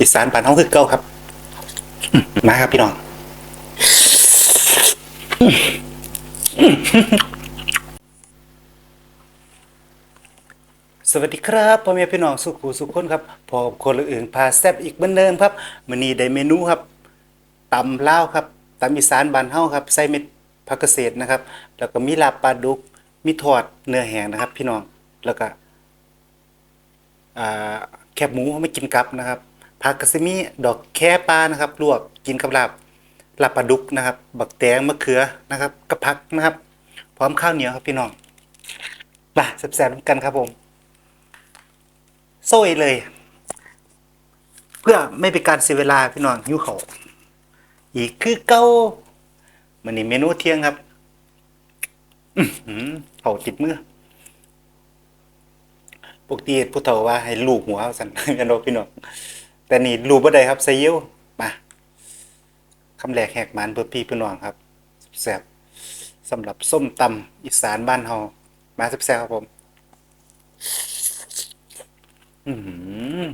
อีสานบ้านเฮาคือเก่าครับ มาครับพี่น้องสวัสดีครับพ่อแม่พี่น้องสุขูสุขคนครับพอคนละอื่นพาแซบอีกเหมือนเดิมครับมื้อนี้ได้เมนูครับตำลาวครับตำอีสานบ้านเฮาครับใส่เม็ดผักเกษตรนะครับ แล้วก็มีลาบปลาดุกมีทอดเนื้อแห้งนะครับ พี่น้องแล้วก็แคบหมูเอาไม่กินกับนะครับ ผักก็สิมีดอกแค่ปลานะครับ ลวกกินกับลาบลาบปลาดุกนะครับ บักแตงมะเขือนะครับกับผักนะครับ พร้อมข้าวเหนียวครับพี่น้องมาแซ่บๆกันครับผม โซ่เลย เพื่อไม่เป็นการเสียเวลาพี่น้องหิวเขาอีกคือเก้ามันนี่เมนูเที่ยงครับอื้อหือเขาติดมือปกติผู้เฒ่าว่าให้ลูกหัวเอาสันกันโดพี่น้อง แต่นี่รูปบ่ได้ครับใส่ยิ้วมาคำแรกแหกมันเพื่อพี่พี่น้องครับแซ่บสำหรับส้มตำอีสานบ้านเฮามาแซ่บๆครับผม อือหือ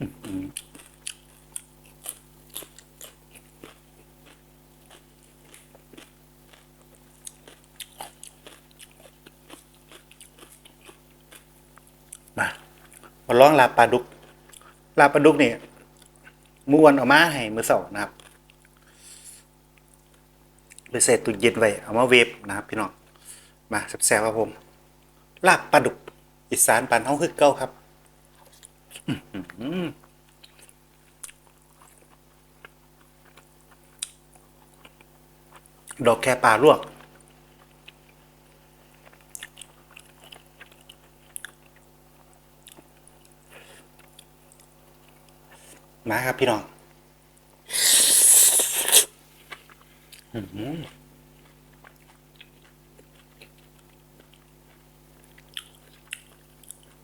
อื้อหือมา มาลองลาบปลาดุก ลาบปลาดุกนี่ม้วนออกมาให้มือสองนะครับไปใส่ตู้เย็นไว้เอามาเวฟนะครับพี่น้องมาแซ่บๆครับผม ลาบปลาดุก อีสานปานเฮาคือเก่าครับดอกแคปลาลวก มาครับพี่น้องอื้อหือ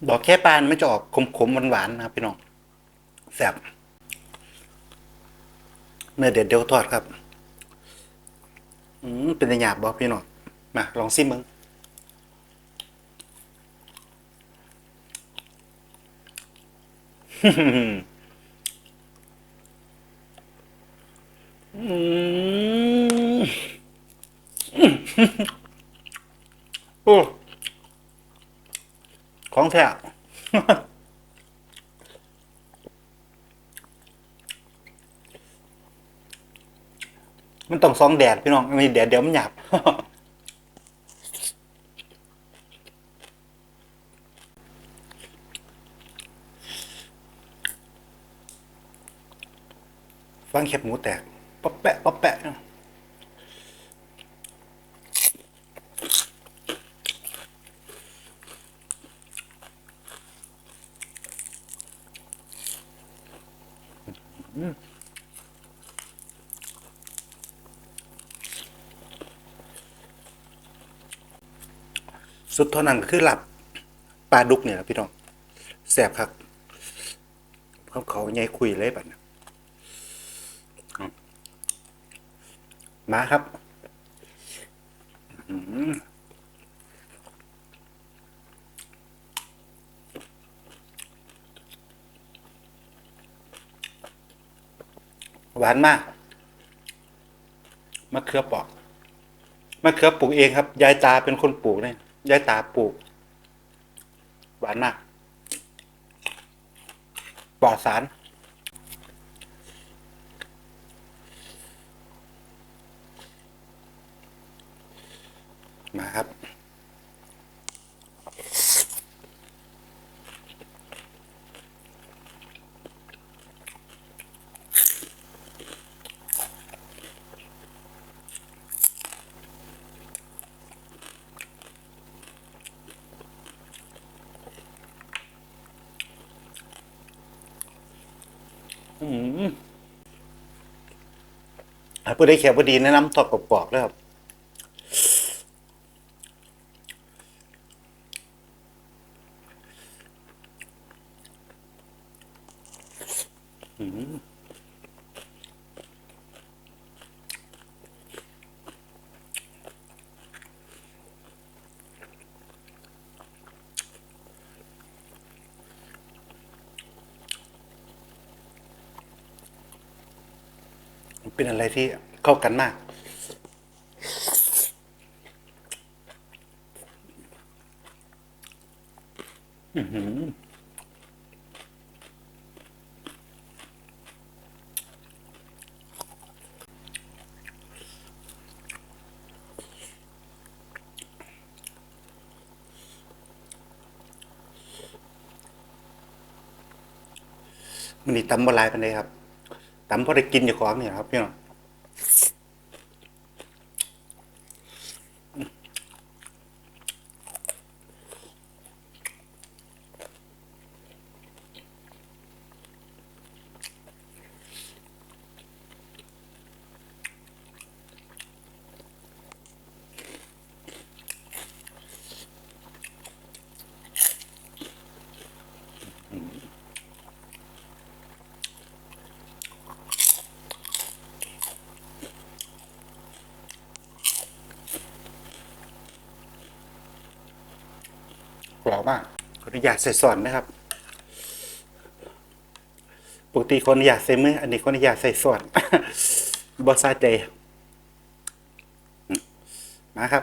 ดอกแค่ปานไม่จะออกขมๆหวานๆนะครับพี่น้องแซ่บเนื้อเด็ดเดียวทอดครับอืมเป็นตะหยาบบอกพี่น้องมาลองซิมมึงอืม โอ้ของแท้มันต้องซองแดดพี่น้องไม่แดดเดี๋ยวมันหยาบฟังเข็บหมูแตกป๊อปแปะป๊อปแปะเนาะอืม สุดเท่านั้นคือหลับปลาดุกเนี่ยนะพี่น้องแสบครับเขาเขาใหญ่คุยเลยบัดนะมาครับหวานมากมะเขือปอกมะเขือปลูกเองครับ ยายตาเป็นคนปลูกเนี่ย ยายตาปลูก หวานมากปลอดสาร มาครับ อืมอะผู้ได้แขียวพอดีแนะนำทอดกรอบๆแล้วครับอืม เป็นอะไรที่เข้ากันมาก อือหือมันนี่ตำบลายปันเลยครับ ตำพอได้กินอยู่ของนี่ครับพี่น้อง บมากขออนุญาตใส่ส่วนนะครับปกติคนอยากใส่มืออันนี้คนอยากใส่ส่วนบอสซาเจมมาครับ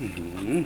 อืม